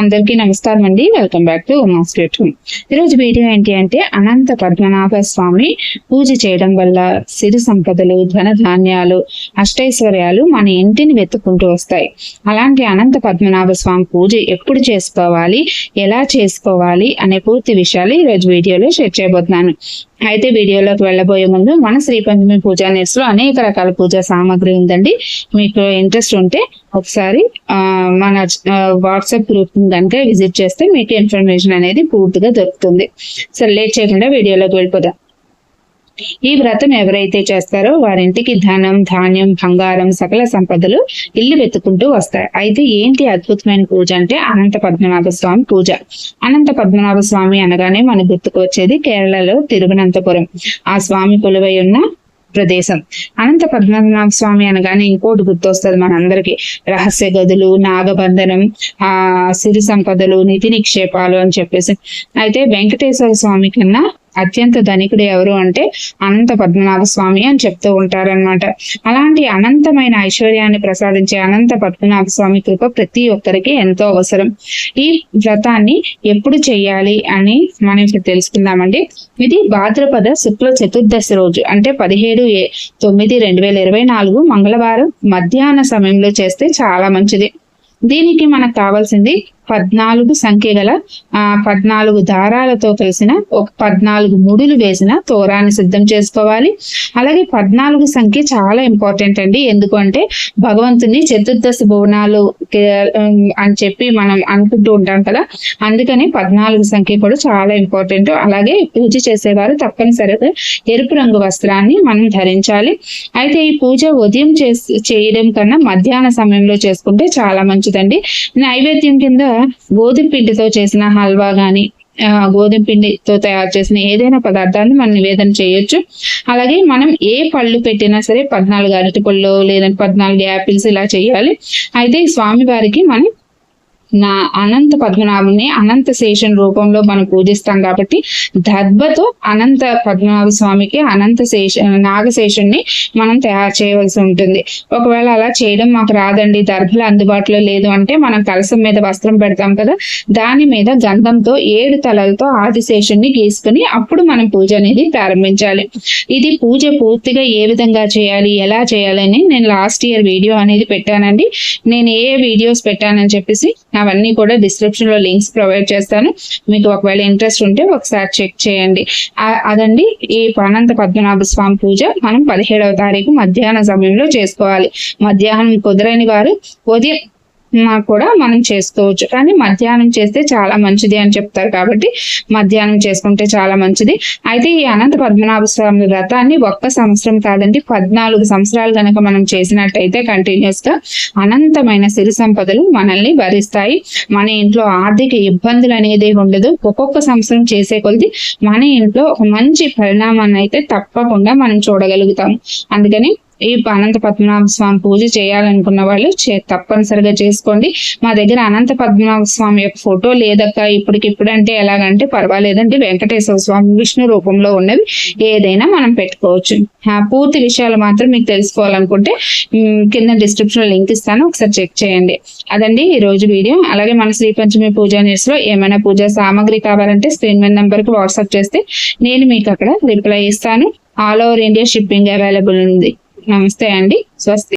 అందరికీ నమస్కారం అండి. Welcome back to Uma's home ఈరోజు వీడియో ఏంటి అంటే అనంత పద్మనాభ స్వామి పూజ చేయడం వల్ల సిరి సంపదలు ధన ధాన్యాలు అష్టైశ్వర్యాలు మన ఇంటిని వెతుక్కుంటూ వస్తాయి. అలాంటి అనంత పద్మనాభ స్వామి పూజ ఎప్పుడు చేసుకోవాలి ఎలా చేసుకోవాలి అనే పూర్తి విషయాలు ఈరోజు వీడియోలో షేర్ చేయబోతున్నాను. అయితే వీడియోలోకి వెళ్ళబోయే ముందు మన శ్రీ పంచమి పూజా నేర్స్లో అనేక రకాల పూజా సామాగ్రి ఉందండి. మీకు ఇంట్రెస్ట్ ఉంటే ఒకసారి మన వాట్సాప్ గ్రూప్ కనుక విజిట్ చేస్తే మీకు ఇన్ఫర్మేషన్ అనేది పూర్తిగా దొరుకుతుంది. సరే లేట్ చేయకుండా వీడియోలోకి వెళ్ళిపోదాం. ఈ వ్రతం ఎవరైతే చేస్తారో వారింటికి ధనం ధాన్యం బంగారం సకల సంపదలు ఇల్లు వెతుకుంటూ వస్తాయి అయితే ఏంటి అద్భుతమైన పూజ అంటే అనంత పద్మనాభ స్వామి పూజ. అనంత పద్మనాభ స్వామి అనగానే మన గుర్తుకు వచ్చేది కేరళలో తిరువనంతపురం. ఆ స్వామి కొలువై ఉన్న ప్రదేశం. అనంత పద్మనాభ స్వామి అనగానే ఇంకోటి గుర్తొస్తుంది మనందరికి. రహస్య గదులు నాగబంధనం ఆ సిరి సంపదలు నిధి నిక్షేపాలు అని చెప్పేసి. అయితే వెంకటేశ్వర స్వామి కన్నా అత్యంత ధనికుడు ఎవరు అంటే అనంత పద్మనాభ స్వామి అని చెప్తూ ఉంటారనమాట అలాంటి అనంతమైన ఐశ్వర్యాన్ని ప్రసాదించే అనంత పద్మనాభ స్వామి కృప ప్రతి ఒక్కరికి ఎంతో అవసరం. ఈ వ్రతాన్ని ఎప్పుడు చేయాలి అని మనం ఇప్పుడు తెలుసుకుందామండి. ఇది భాద్రపద శుక్ల చతుర్దశి రోజు అంటే పదిహేడు తొమ్మిది రెండు వేల ఇరవై నాలుగు మంగళవారం మధ్యాహ్న సమయంలో చేస్తే చాలా మంచిది. దీనికి మనకు కావాల్సింది పద్నాలుగు సంఖ్య గల ఆ పద్నాలుగు దారాలతో కలిసిన ఒక పద్నాలుగు ముడులు వేసిన తోరాన్ని సిద్ధం చేసుకోవాలి. అలాగే పద్నాలుగు సంఖ్య చాలా ఇంపార్టెంట్ అండి. ఎందుకంటే భగవంతుని చతుర్దశ భువనాలు అని చెప్పి మనం అనుకుంటూ ఉంటాం కదా. అందుకని పద్నాలుగు సంఖ్య కూడా చాలా ఇంపార్టెంట్ అలాగే పూజ చేసేవారు తప్పనిసరిగా ఎరుపు రంగు వస్త్రాన్ని మనం ధరించాలి. అయితే ఈ పూజ ఉదయం చేయడం కన్నా మధ్యాహ్న సమయంలో చేసుకుంటే చాలా మంచిదండి. నైవేద్యం కింద గోధుమ పిండితో చేసిన హల్వా గాని గోధుమ పిండితో తయారు చేసిన ఏదైనా పదార్థాన్ని మనం నివేదన చేయొచ్చు. అలాగే మనం ఏ పళ్ళు పెట్టినా సరే పద్నాలుగు అరటి పళ్ళు లేదంటే పద్నాలుగు యాపిల్స్ ఇలా చేయాలి. అయితే స్వామి వారికి మనం నా అనంత పద్మనాభుని అనంత శేషన్ రూపంలో మనం పూజిస్తాం కాబట్టి దర్భతో అనంత పద్మనాభ స్వామికి అనంత శేష నాగశేషుణ్ణి మనం తయారు చేయవలసి ఉంటుంది. ఒకవేళ అలా చేయడం మాకు రాదండి దర్భలు అందుబాటులో లేదు అంటే మనం కలసం మీద వస్త్రం పెడతాం కదా దాని మీద గంధంతో ఏడు తలలతో ఆదిశేషుణ్ణి గీసుకుని అప్పుడు మనం పూజ అనేది ప్రారంభించాలి. ఇది పూజ పూర్తిగా ఏ విధంగా చేయాలి ఎలా చేయాలని నేను లాస్ట్ ఇయర్ వీడియో అనేది పెట్టానండి. నేను ఏ వీడియోస్ పెట్టానని చెప్పేసి అవన్నీ కూడా డిస్క్రిప్షన్లో లింక్స్ ప్రొవైడ్ చేస్తాను. మీకు ఒకవేళ ఇంట్రెస్ట్ ఉంటే ఒకసారి చెక్ చేయండి. అదండి ఈ అనంత పద్మనాభ స్వామి పూజ. మనం పదిహేడవ తారీఖు మధ్యాహ్న సమయంలో చేసుకోవాలి. మధ్యాహ్నం కుదరని వారు ఉదయం కూడా మనం చేసుకోవచ్చు. కానీ మధ్యాహ్నం చేస్తే చాలా మంచిది అని చెప్తారు కాబట్టి మధ్యాహ్నం చేసుకుంటే చాలా మంచిది. అయితే ఈ అనంత పద్మనాభ స్వామి వ్రతాన్ని ఒక్క సంవత్సరం కాదండి పద్నాలుగు సంవత్సరాలు కనుక మనం చేసినట్టయితే కంటిన్యూస్గా అనంతమైన సిరి సంపదలు మనల్ని భరిస్తాయి. మన ఇంట్లో ఆర్థిక ఇబ్బందులు అనేది ఉండదు. ఒక్కొక్క సంవత్సరం చేసే కొద్ది మన ఇంట్లో ఒక మంచి పరిణామాన్ని అయితే తప్పకుండా మనం చూడగలుగుతాం. అందుకని ఈ అనంత పద్మనాభ స్వామి పూజ చేయాలనుకున్న వాళ్ళు తప్పనిసరిగా చేసుకోండి. మా దగ్గర అనంత పద్మనాభ స్వామి యొక్క ఫోటో లేదక్క ఇప్పటికిప్పుడు అంటే ఎలాగంటే పర్వాలేదండి. వెంకటేశ్వర స్వామి విష్ణు రూపంలో ఉన్నవి ఏదైనా మనం పెట్టుకోవచ్చు. పూర్తి విషయాలు మాత్రం మీకు తెలుసుకోవాలనుకుంటే కింద డిస్క్రిప్షన్ లింక్ ఇస్తాను. ఒకసారి చెక్ చేయండి. అదండి ఈ రోజు వీడియో. అలాగే మన శ్రీ పంచమి పూజా న్యూస్లో ఏమైనా పూజా సామాగ్రి కావాలంటే స్క్రీన్ మీద నెంబర్కి వాట్సాప్ చేస్తే నేను మీకు అక్కడ రిప్లై ఇస్తాను. All over India shipping available ఉంది. నమస్తే అండి. స్వస్తి